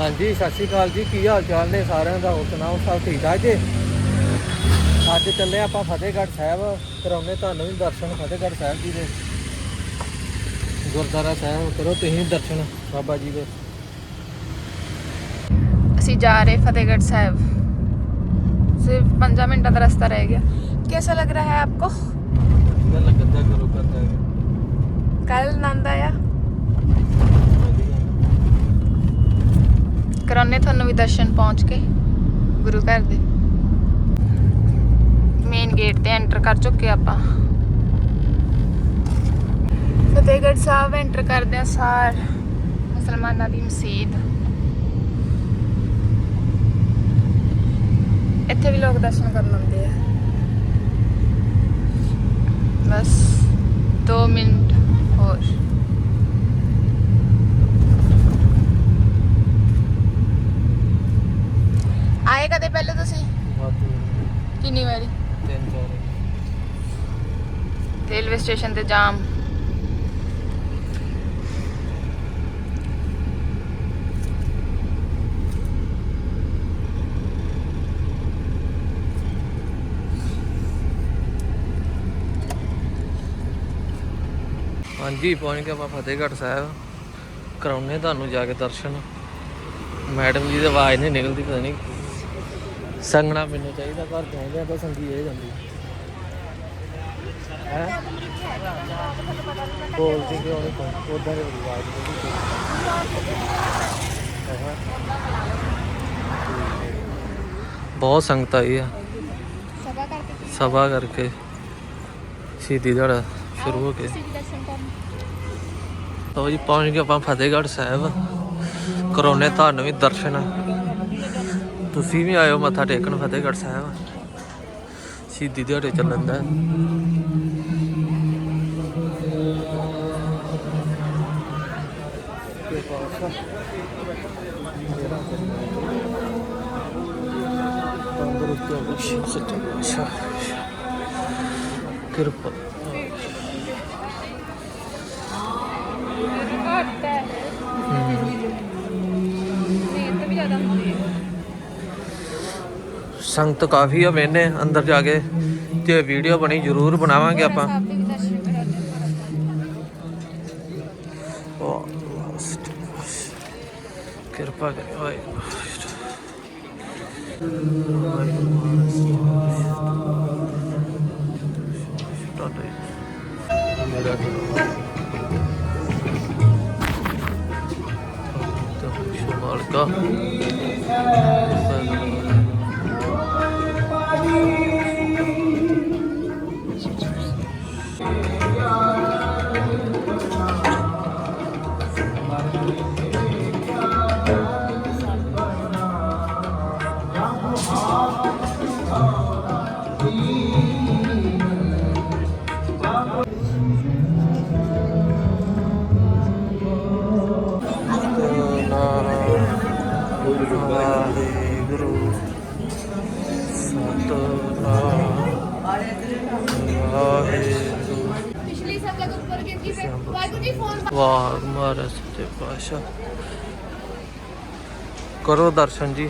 ਹਾਂਜੀ ਸਤਿ ਸ਼੍ਰੀ ਅਕਾਲ ਜੀ ਕੀ ਹਾਲ ਚਾਲ ਨੇ ਸਾਰਿਆਂ ਦਾ ਹੋਰ ਸੁਣਾਓ ਸਭ ਠੀਕ ਠਾਕ ਜੀ ਅੱਜ ਚੱਲੇ ਆਪਾਂ ਫਤਿਹਗੜ੍ਹ ਸਾਹਿਬ ਕਰਾਉਣੇ ਤੁਹਾਨੂੰ ਵੀ ਦਰਸ਼ਨ ਫਤਿਹਗੜ੍ਹ ਸਾਹਿਬ ਜੀ ਦੇ ਗੁਰਦੁਆਰਾ ਸਾਹਿਬ ਕਰੋ ਤੁਸੀਂ ਦਰਸ਼ਨ ਬਾਬਾ ਜੀ ਦੇ ਅਸੀਂ ਜਾ ਰਹੇ फतेहगढ़ साहब सिर्फ पंद्रह मिनट का रास्ता रह गया कैसा लग रहा है आपको ਗੱਲ ਲੱਗਦਾ ਕਰੋ ਕਰਦਾ कल आनंद आया ਕਰਾਉਣੇ ਤੁਹਾਨੂੰ ਵੀ ਦਰਸ਼ਨ ਪਹੁੰਚ ਕੇ, ਗੁਰੂ ਘਰ ਦੇ। ਮੇਨ ਗੇਟ ਤੇ ਐਂਟਰ ਕਰ ਚੁੱਕੇ ਆਪਾਂ। ਫਤਿਹਗੜ੍ਹ ਸਾਹਿਬ ਐਂਟਰ ਕਰਦੇ ਆ ਸਾਰ ਮੁਸਲਮਾਨਾਂ ਦੀ ਮਸਜਿਦ। ਇੱਥੇ ਵੀ ਲੋਕ ਦਰਸ਼ਨ ਕਰਨ ਆਉਂਦੇ ਆ। ਬਸ 2 ਮਿੰਟ ਹੋਰ ਆਏ ਕਦੇ ਪਹਿਲੇ ਤੁਸੀਂ ਵਾਧੂ ਕਿੰਨੀ ਵਾਰੀ? ਤਿੰਨ ਚਾਰ ਰੇਲਵੇ ਸਟੇਸ਼ਨ ਤੇ ਜਾਮ। ਹਾਂਜੀ, ਪਹੁੰਚ ਗਏ ਆਪਾਂ ਫਤਿਹਗੜ੍ਹ ਸਾਹਿਬ। ਕਰਾਉਣੇ ਤੁਹਾਨੂੰ ਜਾ ਕੇ ਦਰਸ਼ਨ। ਮੈਡਮ ਜੀ ਦੀ ਆਵਾਜ਼ ਨਹੀਂ ਨਿਕਲਦੀ, ਪਤਾ ਨਹੀਂ ਸੰਗਣਾ ਮੈਨੂੰ ਚਾਹੀਦਾ ਘਰ ਪਹੁੰਚਦੇ ਆਪਾਂ ਸੰਗੀ ਇਹ ਜਾਂਦੀ। ਹੈ? ਬੋਲਦੀ ਕੋਈ ਉਦਾਂ ਦੀ ਬਹੁਤ ਸੰਗਤ ਆਈ ਆ। ਸਭਾ ਕਰਕੇ ਸਭਾ ਕਰਕੇ। ਸ਼ਹੀਦੀ ਦਿਹਾੜਾ ਸ਼ੁਰੂ ਹੋ ਕੇ। ਕਰਨ। ਲਓ ਜੀ ਪਹੁੰਚ ਗਏ ਆਪਾਂ ਫਤਿਹਗੜ੍ਹ ਸਾਹਿਬ। ਕਰਾਉਣੇ ਤੁਹਾਨੂੰ ਵੀ ਦਰਸ਼ਨ। ਤੁਸੀਂ ਵੀ ਆਇਓ ਮੱਥਾ ਟੇਕਣ ਫਤਿਹਗੜ੍ਹ ਸਾਹਿਬ। ਸ਼ਹੀਦੀ ਦਿਹਾੜੇ ਚੱਲਣ ਦਾ। ਕਿਰਪਾ। ਸੰਗਤ ਕਾਫੀ ਆ ਵੇਨੇ ਅੰਦਰ ਜਾ ਕੇ ਤੇ ਵੀਡੀਓ ਬਣੀ, ਜ਼ਰੂਰ ਬਣਾਵਾਂਗੇ ਆਪਾਂ। oh, ਕਿਰਪਾ ਕਰੇ, ਓਏ ਮਾਲਕਾ ਪਿਛਲੀ ਸਭ ਲਗ ਉੱਪਰ ਗਿਰ ਗਈ ਫਿਰ ਵਾਹਿਗੁਰੂ ਜੀ ਫੋਨ ਵਾਹ ਮਹਾਰਾਜ ਸੱਚੇ ਪਾਤਸ਼ਾਹ। ਕਰੋ ਦਰਸ਼ਨ ਜੀ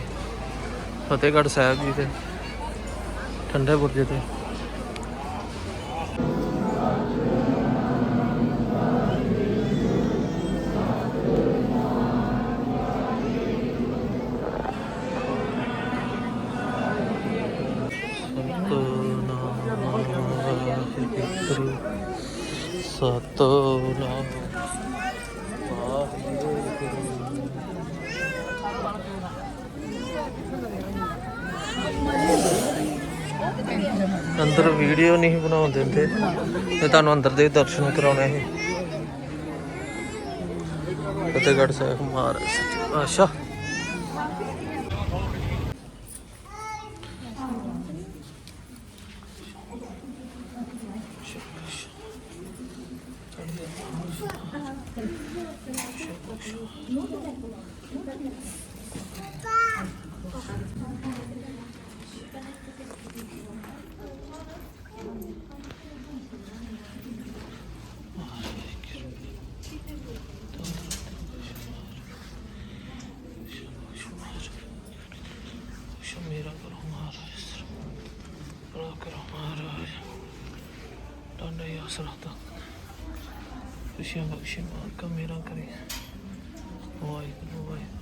ਫਤਿਹਗੜ੍ਹ ਸਾਹਿਬ ਜੀ ਦੇ ਠੰਡੇ ਬੁਰਜ ਤੇ। ਸਤਨਾਮ ਅੰਦਰ ਵੀਡੀਓ ਨਹੀਂ ਬਣਾਉਣ ਦਿੰਦੇ। ਤੇ ਤੁਹਾਨੂੰ ਅੰਦਰ ਦੇ ਦਰਸ਼ਨ ਕਰਾਉਣੇ ਸੀ। ਫਤਿਹਗੜ੍ਹ ਸਾਹਿਬ ਮਹਾਰਾਜ, ਸੱਚੇ ਪਾਤਸ਼ਾਹ। ਸਰਹੱਦਾਂ ਖੁਸ਼ੀਆਂ ਬਖਸ਼ੇ ਮਾਲਕਾ ਮੇਰਾ ਕਰੇ। ਵਾਹਿਗੁਰੂ ਵਾਹਿਗੁਰੂ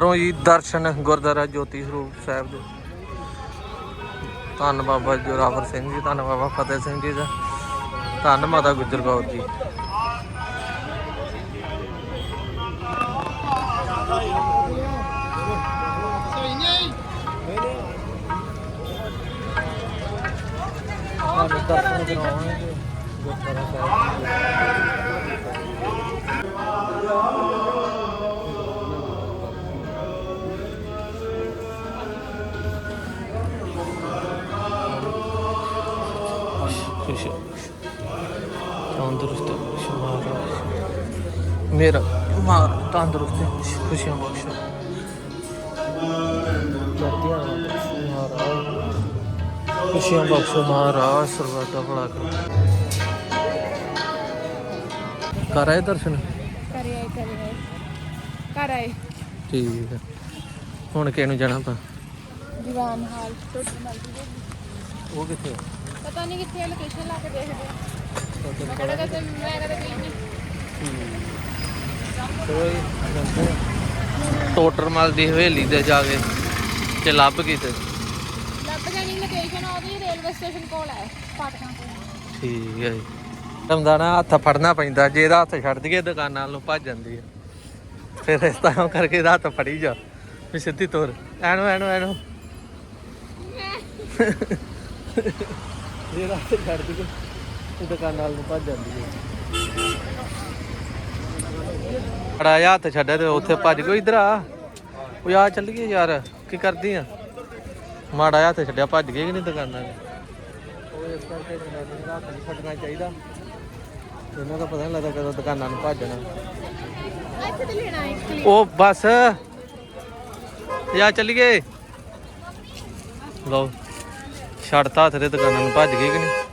ਰੋ ਜੀ, ਦਰਸ਼ਨ ਗੁਰਦੁਆਰਾ ਜੋਤੀ ਸਰੂਪ ਸਾਹਿਬ ਦੇ। ਧੰਨ ਬਾਬਾ ਜੋਰਾਵਰ ਸਿੰਘ ਜੀ, ਧੰਨ ਬਾਬਾ ਫਤਿਹ ਸਿੰਘ ਜੀ ਦਾ। ਧੰਨ ਮਾਤਾ ਗੁਜਰ ਕੌਰ ਜੀ। ਦਰਸ਼ਨ ਕਰਾਉਣਗੇ ਗੁਰਦੁਆਰਾ ਸਾਹਿਬ। ਤੰਦਰੁਸਤ ਮਹਾਰਾਜ ਮੇਰਾ ਮਾਰ ਤੰਦਰੁਸਤ ਖੁਸ਼ੀਆਂ ਬਖਸ਼। ਖੁਸ਼ੀਆਂ ਬਖਸ਼ੋ ਮਹਾਰਾਜ ਸਰਬੱਤ ਦਾ ਕਰ। ਆਏ ਦਰਸ਼ਨ? ਕਰੇ ਆਏ ਕਰੇ ਜਾਣਾ ਆਪਾਂ? ਦੀਵਾਨ ਹਾਲ ਉਹ ਕਿੱਥੇ ਪਤਾ ਨਹੀਂ ਕਿੱਥੇ ਲੋਕੇਸ਼ਨ ਲਾ ਕੇ ਦੇਖਦੇ ਮੈਂ ਕਿਹੜਾ ਕਦੇ ਦੀ ਹਵੇਲੀ ਤੇ ਜਾ ਕੇ ਤੇ ਲੱਭ ਕਿਤੇ ਤੇ ਜਾਣੀ ਲੋਕੇਸ਼ਨ ਉਹਦੀ ਰੇਲਵੇ ਸਟੇਸ਼ਨ ਕੋਲ ਹੈ, ਫਾਟਕਾਂ ਕੋਲ। ਠੀਕ ਹੈ ਜੀ। ਰਮਦਾ ਹੱਥ ਫੜਨਾ ਪੈਂਦਾ, ਜੇ ਇਹਦਾ ਹੱਥ ਛੱਡ ਦਈਏ, ਦੁਕਾਨਾਂ ਵੱਲੋਂ ਭੱਜ ਜਾਂਦੀ ਹੈ ਫਿਰ ਇਸ ਤਰ੍ਹਾਂ ਕਰਕੇ ਇਹਦਾ ਹੱਥ ਫੜੀ ਜਾ, ਵੀ ਸਿੱਧੀ ਤੋਰ। ਐਨੂੰ ਐਨੂੰ ਐਨੂੰ ਜੇ ਇਹਦਾ ਹੱਥ ਛੱਡ ਦਈਏ ਇਹ ਦੁਕਾਨਾਂ ਵੱਲੋਂ ਭੱਜ ਜਾਂਦੀ ਹੈ ਫੜਾ ਜਿਹਾ ਹੱਥ ਛੱਡਿਆ ਤੇ ਉੱਥੇ ਭੱਜ ਗਈ। ਇਧਰ ਆ। ਉਹ ਆ, ਚੱਲੀਏ ਯਾਰ, ਕੀ ਕਰਦੀ ਆ? ਮਾੜਾ ਜਿਹਾ ਹੱਥ ਛੱਡਿਆ ਭੱਜ ਗਏ ਕਿ ਨਹੀਂ ਦੁਕਾਨਾਂ ਦੇ ਉਹ ਇਸ ਕਰਕੇ ਜਨਾਨੀ ਦਾ ਹੱਥ ਨਹੀਂ ਛੱਡਣਾ ਚਾਹੀਦਾ। ਇਹਨਾਂ ਦਾ ਪਤਾ ਨਹੀਂ ਲੱਗਦਾ ਕਦੋਂ ਦੁਕਾਨਾਂ ਨੂੰ ਭੱਜਣਾ। ਇੱਥੇ ਤੇ ਲੈਣਾ ਹੈ ਕਲਿੱਪ ਉਹ ਬਸ। ਯਾ ਚੱਲੀਏ। ਲਓ ਛੱਡਤਾ ਹੱਥ ਤੇ ਦੁਕਾਨਾਂ ਨੂੰ ਭੱਜ ਗਏ ਕਿ ਨਹੀਂ?